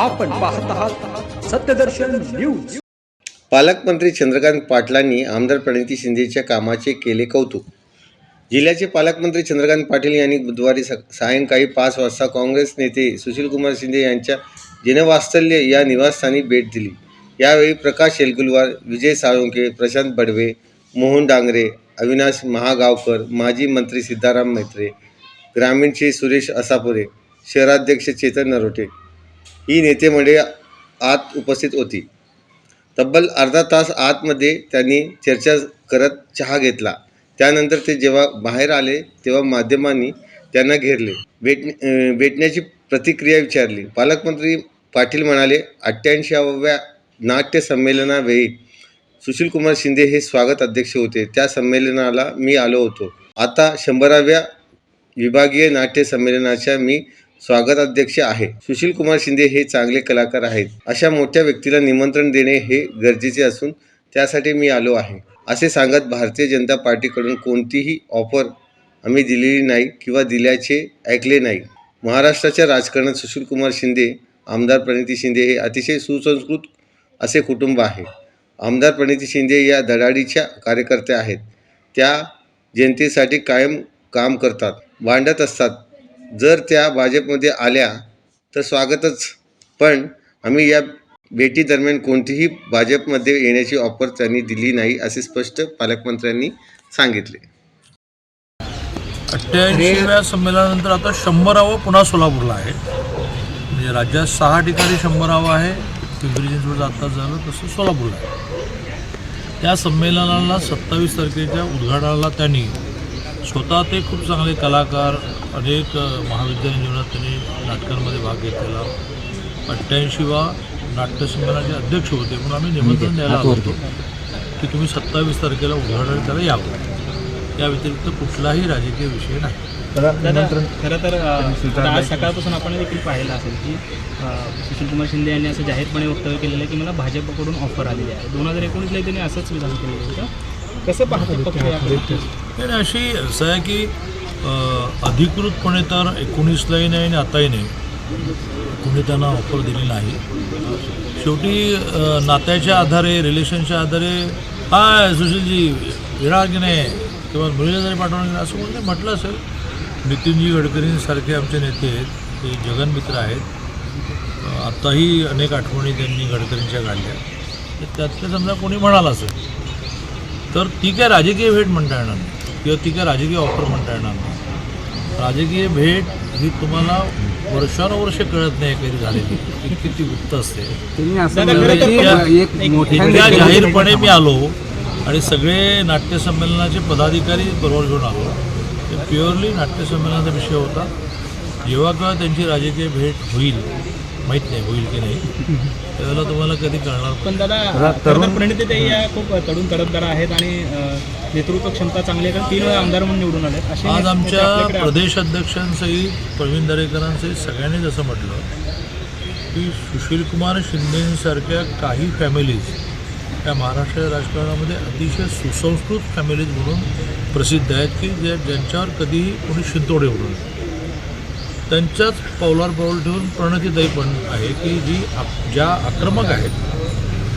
आपण पाहत आहात सत्यदर्शन न्यूज. पालकमंत्री चंद्रकांत पाटलांनी आमदार प्रणिती शिंदेच्या कामाचे केले कौतुक. जिल्ह्याचे पालकमंत्री चंद्रकांत पाटील यांनी बुधवारी स सायंकाळी पाच वाजता काँग्रेस नेते सुशीलकुमार शिंदे यांच्या जनवात्सल्य या निवासस्थानी भेट दिली. यावेळी प्रकाश येलगुलवार विजय साळुंके प्रशांत बडवे मोहन डांगरे अविनाश महागावकर माजी मंत्री सिद्धाराम मैत्रे ग्रामीणचे सुरेश असापुरे शहराध्यक्ष चेतन नरोटे ही नेते मंडळी आत उपस्थित होती. तब्बल अर्धा तास आतमध्ये त्यांनी चर्चा करत चहा घेतला. त्यानंतर ते जेव्हा बाहेर आले तेव्हा माध्यमांनी त्यांना घेरले. भेट भेटण्याची प्रतिक्रिया विचारली. पालकमंत्री पाटील म्हणाले अठ्ठ्याऐंशीव्या नाट्य संमेलनावेळी सुशीलकुमार शिंदे हे स्वागत अध्यक्ष होते. त्या संमेलनाला मी आलो होतो. आता शंभराव्या विभागीय नाट्य संमेलनाच्या मी स्वागत अध्यक्ष आहे. सुशील कुमार शिंदे हे चांगले कलाकार आहेत. अशा मोठ्या व्यक्तीला निमंत्रण देणे हे गरजेचे असून त्यासाठी मी आलो आहे. असे सांगत भारतीय जनता पार्टीकडून कोणतीही ऑफर आम्ही दिलेली नाही किंवा दिल्याचे ऐकले नाही. महाराष्ट्राच्या राजकारणात सुशील कुमार शिंदे आमदार प्रणिती शिंदे हे अतिशय सुसंस्कृत असे कुटुंब आहे. आमदार प्रणिती शिंदे या धडाडीच्या कार्यकर्त्या आहेत. त्या जनतेसाठी कायम काम करतात भांडत असतात. जर त्या भाजपमध्ये आल्या तर स्वागतच. पण आम्ही या भेटीदरम्यान कोणतीही भाजपमध्ये येण्याची ऑफर त्यांनी दिली नाही असे स्पष्ट पालकमंत्र्यांनी सांगितले. अठ्ठ्याऐंशीव्या संमेलनानंतर आता शंभरावं पुन्हा सोलापूरला आहे. म्हणजे राज्यात सहा ठिकाणी शंभरावं आहे. पिंपरी चिंचवड आत्ता झालं तसं सोलापूरला आहे. त्या संमेलनाला सत्तावीस तारखेच्या उद्घाटनाला त्यांनी स्वतः ते खूप चांगले कलाकार अनेक महाविद्यालयीन जीवनात त्यांनी नाटकांमध्ये भाग घेतलेला. अठ्ठ्याऐंशीवा नाट्य संमेलनाचे अध्यक्ष होते म्हणून आम्ही निमंत्रण द्यायला आलो होतो. की तुम्ही सत्तावीस तारखेला उद्घाटन करायला यावं. त्या व्यतिरिक्त कुठलाही राजकीय विषय नाही. खरं तर आज सकाळपासून आपण देखील पाहिलं असेल की सुशीलकुमार शिंदे यांनी असं जाहीरपणे वक्तव्य केलेलं आहे की मला भाजपकडून ऑफर आलेली आहे. दोन हजार एकोणीसला त्यांनी असंच विधान केलेलं होतं. कसं पाहतो पक्ष याकडे? अशी असं आहे की अधिकृतपणे तर एकोणीसलाही नाही आणि आताही नाही. कोणी त्यांना ऑफर दिली नाही. शेवटी नात्याच्या आधारे रिलेशनच्या आधारे हाय सुशीलजी येणार की नाही? किंवा मुलीला जरी पाठवणार की असं कोणी म्हटलं असेल. नितीनजी गडकरींसारखे आमचे नेते आहेत. ते जगनमित्र आहेत. आत्ताही अनेक आठवणी त्यांनी गडकरींच्या काढल्या तर त्यातलं समजा कोणी म्हणाला असेल तर ती काय राजकीय भेट म्हणता येणार नाही. किंवा ती काय राजकीय ऑफर म्हणता येणार नाही. राजकीय भेट ही तुम्हाला वर्षानुवर्षे कळत नाही कधी झालेली. ती किती गुप्त असते. जाहीरपणे मी आलो आणि सगळे नाट्यसंमेलनाचे पदाधिकारी बरोबर घेऊन आलो. ते प्युअरली नाट्यसंमेलनाचा विषय होता. जेव्हा केव्हा त्यांची राजकीय भेट होईल माहीत नाही होईल की नाही त्यावेळेला तुम्हाला कधी कळणार पण दादा खरं तर प्रणितीताई या खूप तडून तडफदार आहेत आणि नेतृत्व क्षमता चांगली आहे कारण तीन वेळा आमदार म्हणून निवडून आले असे आज आमच्या. प्रदेश अध्यक्षांसहित प्रवीण दरेकरांसहित सगळ्यांनी जसं म्हटलं की सुशीलकुमार शिंदेसारख्या काही फॅमिलीज या महाराष्ट्र राजकारणामध्ये अतिशय सुसंस्कृत फॅमिलीज म्हणून प्रसिद्ध आहेत की ज्या ज्यांच्यावर कधीही कोणी शिंतोडे उडवलं नाही. त्यांच्याच पावलावर पाऊल ठेवून प्रणतिताई पण आहे की जी आप ज्या आक्रमक आहेत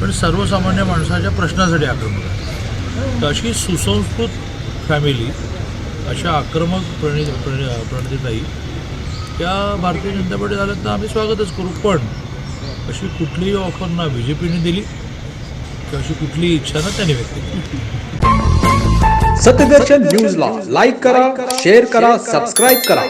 पण सर्वसामान्य माणसाच्या प्रश्नासाठी आक्रमक आहेत. तर अशी सुसंस्कृत फॅमिली अशा आक्रमक प्रणि प्रणि प्रणितीताई त्या भारतीय जनता पार्टीत आल्यात तर आम्ही स्वागतच करू. पण अशी कुठलीही ऑफर ना बी जे पीने दिली किंवा अशी कुठलीही इच्छा ना त्यांनी व्यक्त केली. सत्यदर्शन न्यूजला लाईक करा शेअर करा सबस्क्राईब करा.